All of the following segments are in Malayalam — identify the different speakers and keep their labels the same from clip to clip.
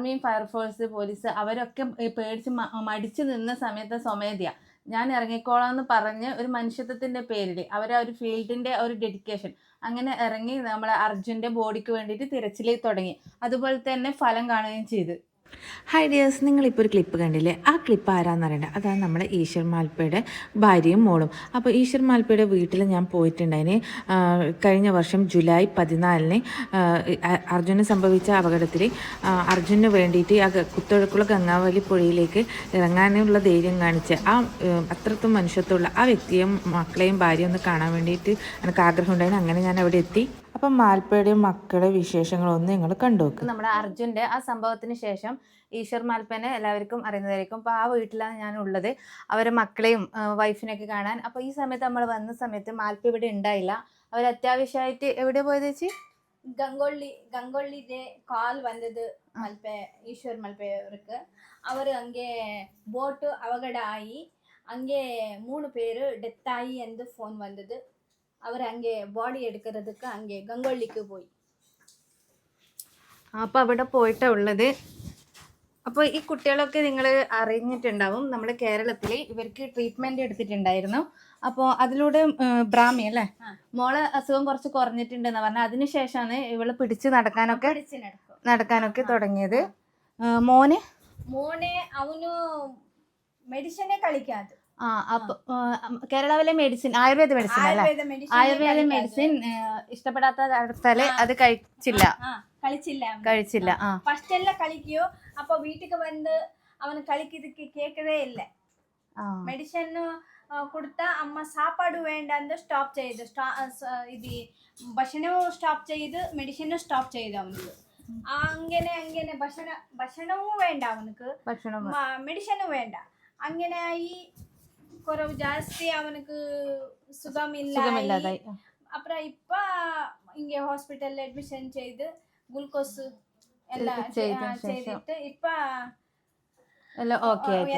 Speaker 1: ആർമി ഫയർഫോഴ്സ് പോലീസ് അവരൊക്കെ പേടിച്ച് മടിച്ചു നിന്ന സമയത്ത് സ്വമേധ്യ. ഞാൻ ഇറങ്ങിക്കോളാം എന്ന് പറഞ്ഞ് ഒരു മനുഷ്യത്വത്തിന്റെ പേരിൽ അവരെ ഒരു ഫീൽഡിന്റെ ഒരു ഡെഡിക്കേഷൻ അങ്ങനെ ഇറങ്ങി നമ്മളെ അർജുന്റെ ബോഡിക്ക് വേണ്ടിയിട്ട് തിരച്ചിൽ തുടങ്ങി. അതുപോലെ തന്നെ ഫലം കാണുകയും ചെയ്തു.
Speaker 2: ഹായ് ഡിയേഴ്സ് നിങ്ങളിപ്പോൾ ഒരു ക്ലിപ്പ് കണ്ടില്ലേ? ആ ക്ലിപ്പ് ആരാന്ന് അറിയണ്ട. അതാണ് നമ്മുടെ ഈശ്വർ മാൽപ്പയുടെ ഭാര്യയും മോളും. അപ്പോൾ ഈശ്വർ മാൽപ്പയുടെ വീട്ടിൽ ഞാൻ പോയിട്ടുണ്ടായിന്. കഴിഞ്ഞ വർഷം ജൂലൈ പതിനാലിന് അർജുന് സംഭവിച്ച അപകടത്തിൽ അർജുനു വേണ്ടിയിട്ട് ആ കുത്തൊഴുക്കുള്ള ഗംഗാവലി പുഴയിലേക്ക് ഇറങ്ങാനുള്ള ധൈര്യം കാണിച്ച് ആ അത്രത്തും മനുഷ്യത്വമുള്ള ആ വ്യക്തിയും മക്കളെയും ഭാര്യയും ഒന്ന് കാണാൻ വേണ്ടിയിട്ട് എനിക്ക് ആഗ്രഹം ഉണ്ടായിരുന്നു അങ്ങനെ ഞാൻ അവിടെ എത്തി. അപ്പൊ മാൽപ്പയുടെയും മക്കളുടെ വിശേഷങ്ങളൊന്നും നിങ്ങൾ കണ്ടു
Speaker 1: നമ്മുടെ അർജുന്റെ ആ സംഭവത്തിന് ശേഷം ഈശ്വർ മാൽപ്പനെ എല്ലാവർക്കും അറിയുന്നതായിരിക്കും. അപ്പോൾ ആ വീട്ടിലാണ് ഞാൻ ഉള്ളത് അവരെ മക്കളെയും വൈഫിനെയൊക്കെ കാണാൻ. അപ്പോൾ ഈ സമയത്ത് നമ്മൾ വന്ന സമയത്ത് മാൽപ്പ ഇവിടെ ഉണ്ടായില്ല. അവർ അത്യാവശ്യമായിട്ട് എവിടെ പോയത് ചേച്ചി?
Speaker 3: ഗംഗോള്ളി கங்கோலிதே കാൽ വന്നത് മൽപ്പ ഈശ്വർ மல்பேவருக்கு അവർ അങ്ങേ ബോട്ട് അപകടമായി ஆகி മൂന്ന് പേര് ഡെത്തായി എന്ത് ഫോൺ വന്നത്. அவர் அங்கே பாடி எடுக்கிறதுக்கு அங்கே ഗംഗോളിക്ക് போய்
Speaker 1: അപ്പോൾ അവിടെ പോയിട്ടാ ഉള്ളത്. അപ്പോൾ ഈ കുട്ടികളൊക്കെ നിങ്ങൾ അറിഞ്ഞിട്ടുണ്ടാവും നമ്മൾ കേരളത്തിൽ ഇവർക്ക് ട്രീറ്റ്മെന്റ് എടുത്തിട്ടുണ്ടായിരുന്നു. അപ്പോൾ അതിലൂടെ ബ്രാഹ്മി അല്ലേ? മോളെ അസുഖം കുറച്ച് കുറഞ്ഞിട്ടുണ്ടെന്ന് പറഞ്ഞാൽ അതിനുശേഷമാണ് ഇവൾ പിടിച്ച് നടക്കാനൊക്കെ നടക്കാനൊക്കെ തുടങ്ങിയത്. മോന്?
Speaker 3: മോനെ അവനു മെഡിസിനെ കളിക്കാതെ
Speaker 1: ആ കേരളാവിലെ മെഡിസിൻ ആയുർവേദ മെഡിസിൻ അല്ലേ? ആയുർവേദ മെഡിസിൻ ഇഷ്ടപ്പെടാത്ത അടുത്താൽ അത് കഴിച്ചില്ല.
Speaker 3: കളിച്ചില്ല
Speaker 1: കഴിച്ചില്ല. ആ.
Speaker 3: ഫസ്റ്റ് എല്ലാം കളിക്കോ. അപ്പൊ വീട്ടിക്ക് വന്ന്
Speaker 1: അവന്
Speaker 3: കളിക്കിത് കേക്കതേ ഇല്ല. മെഡിസിൻ കൊടുത്ത അമ്മ സാപ്പാട് വേണ്ടെന്ന് സ്റ്റോപ്പ് ചെയ്ത് ഇത് ഭക്ഷണവും സ്റ്റോപ്പ് ചെയ്ത് മെഡിസിനും സ്റ്റോപ്പ് ചെയ്ത് അവനക്ക്. അങ്ങനെ അങ്ങനെ ഭക്ഷണ ഭക്ഷണവും വേണ്ട അവനക്ക്. മെഡിസിനും വേണ്ട. അങ്ങനെ ഈ കുറവ് അവനക്ക് സുഖമില്ല
Speaker 1: സുഖമില്ലാതായി
Speaker 3: അപ്പുറം ഇപ്പ ഇങ്ങ ഹോസ്പിറ്റലിൽ അഡ്മിഷൻ ചെയ്ത് ഗ്ലൂക്കോസ് എല്ലാം
Speaker 1: ഇതൊക്കെ ചെയ്ത
Speaker 3: ആ,
Speaker 1: ശേഷം. എല്ലാം ഓക്കെ ആയിട്ട്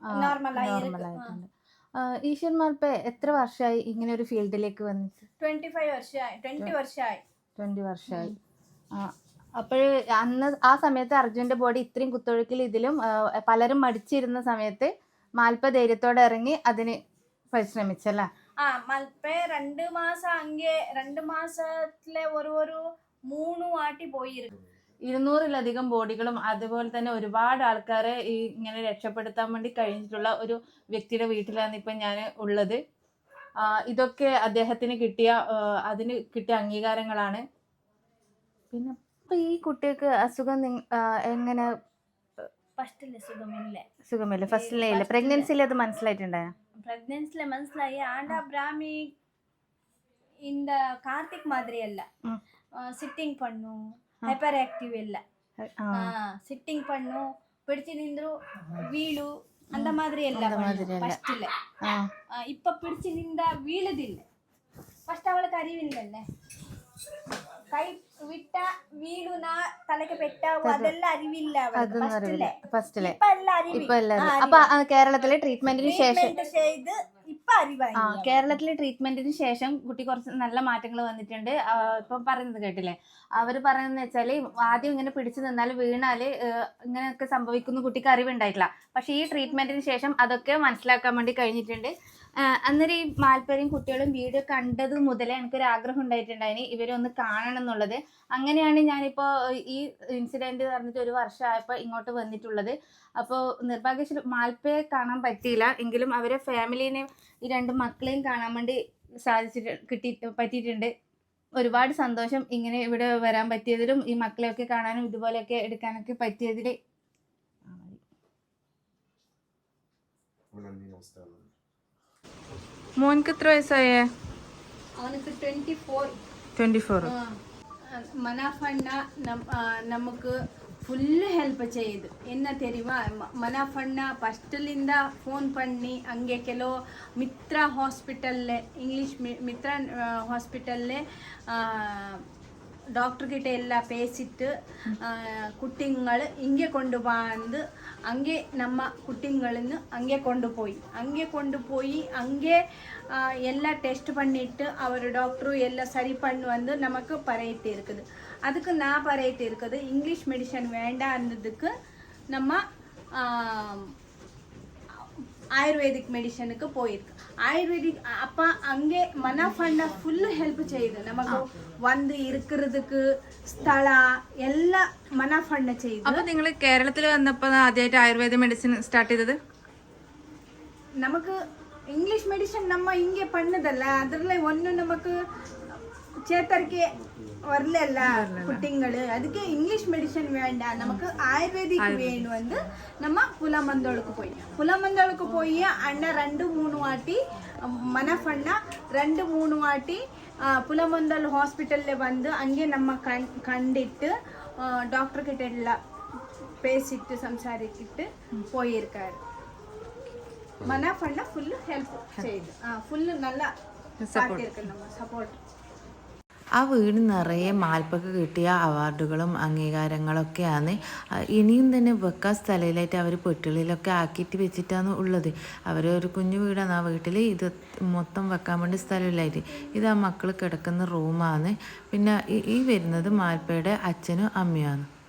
Speaker 1: ആ,
Speaker 3: normal ആയി ഇരിക്കും.
Speaker 1: ആയിട്ടുണ്ട് ആ, ഈശ്വർ ഇപ്പൊ എത്ര വർഷമായി ഇങ്ങനെ ഒരു ഫീൽഡിലേക്ക് വന്നിട്ട്
Speaker 3: ട്വന്റി ഫൈവ് വർഷമായി ട്വന്റി വർഷമായി
Speaker 1: ട്വന്റി വർഷമായി അപ്പോൾ അന്ന് ആ സമയത്ത് അർജുന്റെ ബോഡി ഇത്രയും കുത്തൊഴുക്കിൽ ഇതിലും ആ, പലരും മടിച്ചിരുന്ന സമയത്ത് മാൽപ്പ ധൈര്യത്തോടെ ഇറങ്ങി അതിന് പരിശ്രമിച്ചല്ല?
Speaker 3: ആ മൽപ്പെ രണ്ട് മാസം അങ്ങേ രണ്ട് മാസത്തിലെ ഒരു ഒരു മൂന്ന് വാട്ടി പോയിരുന്നു.
Speaker 1: ഇരുന്നൂറിലധികം ബോഡികളും അതുപോലെ തന്നെ ഒരുപാട് ആൾക്കാരെ ഈ ഇങ്ങനെ രക്ഷപ്പെടുത്താൻ വേണ്ടി കഴിഞ്ഞിട്ടുള്ള ഒരു വ്യക്തിയുടെ വീട്ടിലാണ് ഇപ്പം ഞാൻ ഉള്ളത്. ഇതൊക്കെ അദ്ദേഹത്തിന് കിട്ടിയ അതിന് കിട്ടിയ അംഗീകാരങ്ങളാണ്. പിന്നെ ഇപ്പം ഈ കുട്ടികൾക്ക് അസുഖം എങ്ങനെ
Speaker 3: ഫസ്റ്റില് സുഖമില്ല
Speaker 1: സുഖമില്ല ഫസ്റ്റിലേ ഇല്ല. പ്രഗ്നൻസിയിൽ അത് മനസ്സിലായിട്ടുണ്ടായോ
Speaker 3: പ്രഗ്നൻസിലെ മനസ്സിലായി. ആണ്ട ബ്രാഹ്മി இந்த கார்த்திக் மாதிரி அல்ல சிட்டிங்
Speaker 1: பண்ணும்
Speaker 3: ஹைப்பர் ஆக்டிவ் இல்ல சிட்டிங் பண்ணும் பிடிச்சு நின்று வீழு அந்த மாதிரி
Speaker 1: இல்ல
Speaker 3: ஃபர்ஸ்ட்ல இப்ப பிடிச்சு நின்றா வீழுதில்லை ஃபர்ஸ்ட் அவளுக்கு அறிவில்லைல்ல കൈ വിട്ട വീണുനാ തലക്ക് പെട്ടാവും അതെല്ലാം അറിവില്ല
Speaker 1: അതൊന്നും അറിയില്ല
Speaker 3: ഫസ്റ്റിലെ
Speaker 1: ഫസ്റ്റിലെ
Speaker 3: ഇപ്പൊ എല്ലാം അറിവ്.
Speaker 1: ഇപ്പൊ അപ്പൊ ആ, കേരളത്തിലെ ട്രീറ്റ്മെന്റിന് ശേഷം
Speaker 3: ട്രീറ്റ്മെന്റ് ചെയ്ത് ഇപ്പൊ അറിവായി.
Speaker 1: ആ കേരളത്തിലെ ട്രീറ്റ്മെന്റിന് ശേഷം കുട്ടി കുറച്ച് നല്ല മാറ്റങ്ങൾ വന്നിട്ടുണ്ട്. ആ, ഇപ്പം പറയുന്നത് കേട്ടില്ലേ? അവർ പറയുന്നത് വെച്ചാൽ ആദ്യം ഇങ്ങനെ പിടിച്ചു നിന്നാൽ വീണാൽ ഏഹ്, ഇങ്ങനെയൊക്കെ സംഭവിക്കുന്ന. കുട്ടിക്ക് അറിവുണ്ടായിട്ടില്ല. പക്ഷെ ഈ ട്രീറ്റ്മെന്റിന് ശേഷം അതൊക്കെ മനസ്സിലാക്കാൻ വേണ്ടി കഴിഞ്ഞിട്ടുണ്ട്. അന്നേരം ഈ മാൽപ്പരയും കുട്ടികളും വീഡിയോ കണ്ടത് മുതലേ എനിക്കൊരു ആഗ്രഹം ഉണ്ടായിട്ടുണ്ടായിന്. ഇവരെ ഒന്ന് കാണണം എന്നുള്ളത്. അങ്ങനെയാണ് ഞാനിപ്പോൾ ഈ ഇൻസിഡന്റ് പറഞ്ഞിട്ട് ഒരു വർഷമായപ്പോൾ ഇങ്ങോട്ട് വന്നിട്ടുള്ളത്. അപ്പോൾ നിർഭാഗ്യവശാൽ മാൽപ്പയെ കാണാൻ പറ്റിയില്ല. എങ്കിലും അവരെ ഫാമിലീനെയും ഈ രണ്ട് മക്കളെയും കാണാൻ വേണ്ടി സാധിച്ചിട്ട് കിട്ടി പറ്റിയിട്ടുണ്ട്. ഒരുപാട് സന്തോഷം ഇങ്ങനെ ഇവിടെ വരാൻ പറ്റിയതിലും ഈ മക്കളെയൊക്കെ കാണാനും ഇതുപോലെയൊക്കെ എടുക്കാനൊക്കെ പറ്റിയതിൽ മോൻക്ക് എത്ര വയസ്സായേ?
Speaker 3: Twenty four twenty
Speaker 1: four four
Speaker 3: മനാഫണ്ണ നമുക്ക് ಫುಲ್ ಹೆಲ್ಪ್ ಚೇಯ್ದು ಎನ್ನ ತೆರಿವ ಮನ ಫಣ್ಣ ಫಸ್ಟಲ್ಲಿಂದ ಫೋನ್ ಪಣ್ಣಿ ಹಂಗೆ ಕೆಲವು ಮಿತ್ರ ಹಾಸ್ಪಿಟಲ್ಲೇ ಇಂಗ್ಲೀಷ್ ಮಿತ್ರ ಹಾಸ್ಪಿಟಲ್ಲೇ டாக்டர்கிட்ட எல்லாம் பேசிட்டு குட்டிங்கள் இங்கே கொண்டு வந்து அங்கே நம்ம குட்டிங்கள்னு அங்கே கொண்டு போய். அங்கே கொண்டு போய் அங்கே எல்லாம் டெஸ்ட் பண்ணிட்டு அவர் டாக்டரும் எல்லாம் சரி பண்ணி வந்து நமக்கு பறையிட்டு இருக்குது. அதுக்கு நான் பறையிட்டு இருக்குது. இங்கிலீஷ் மெடிசன் வேண்டாம்ன்றதுக்கு நம்ம ఆయుర్వేదిక్ మెడిసిన్కు పోయిద్కు ஆயுர்வேதிக் அப்போ அங்கே மனஃபண்டை ஃபுல்லு ஹெல்ப் செய்யுது நமக்கு வந்து இருக்கிறதுக்கு സ്ഥലം എല്ലാം മനഫണ്ട് ചെയ്തു
Speaker 2: അപ്പൊ നിങ്ങൾ കേരളത്തിൽ വന്നപ്പോ ആദ്യമായിട്ട് ആയുർവേദ മെഡിസിൻ സ്റ്റാർട്ട് ചെയ്തത്
Speaker 3: നമുക്ക് ഇംഗ്ലീഷ് മെഡിസിൻ നമ്മ ഇങ്ങനെ പണിതല്ല അതിലെ ഒന്ന് നമുക്ക് ಚೇತರಿಕೆ வரலல்ல குட்டிங்கள் அதுக்கு இங்கிலீஷ் மெடிசன் வேண்டாம் நமக்கு ஆயுர்வேதிக் வேணும் வந்து நம்ம புலமந்தோளுக்கு போய் புலமந்தோளுக்கு போய் அண்ணன் ரெண்டு மூணு வாட்டி மனஃபண்ணா ரெண்டு மூணு வாட்டி புலமந்தல் ஹாஸ்பிட்டலில் வந்து அங்கே நம்ம கண் கண்டிட்டு டாக்டர்கிட்ட எல்லாம் பேசிட்டு சம்சாரிக்கிட்டு போயிருக்காரு மனஃபண்ணா ஃபுல்லு ஹெல்ப் செய்யுது ஃபுல்லு நல்லா பார்த்துருக்கு நம்ம சப்போர்ட்
Speaker 2: ആ വീട് നിറയെ മാൽപ്പൊക്കെ കിട്ടിയ അവാർഡുകളും അംഗീകാരങ്ങളൊക്കെയാണ്. ഇനിയും തന്നെ വെക്കാൻ സ്ഥലയിലായിട്ട് അവർ പെട്ടികളിലൊക്കെ ആക്കിയിട്ട് വെച്ചിട്ടാണ് ഉള്ളത്. അവർ ഒരു കുഞ്ഞു വീടാണ്. ആ വീട്ടിൽ ഇത് മൊത്തം വെക്കാൻ വേണ്ടി സ്ഥലമില്ലായിട്ട്. ഇത് ആ മക്കൾ കിടക്കുന്ന റൂമാണ് പിന്നെ ഈ- വരുന്നത് മാൽപ്പയുടെ അച്ഛനും അമ്മയുമാണ്.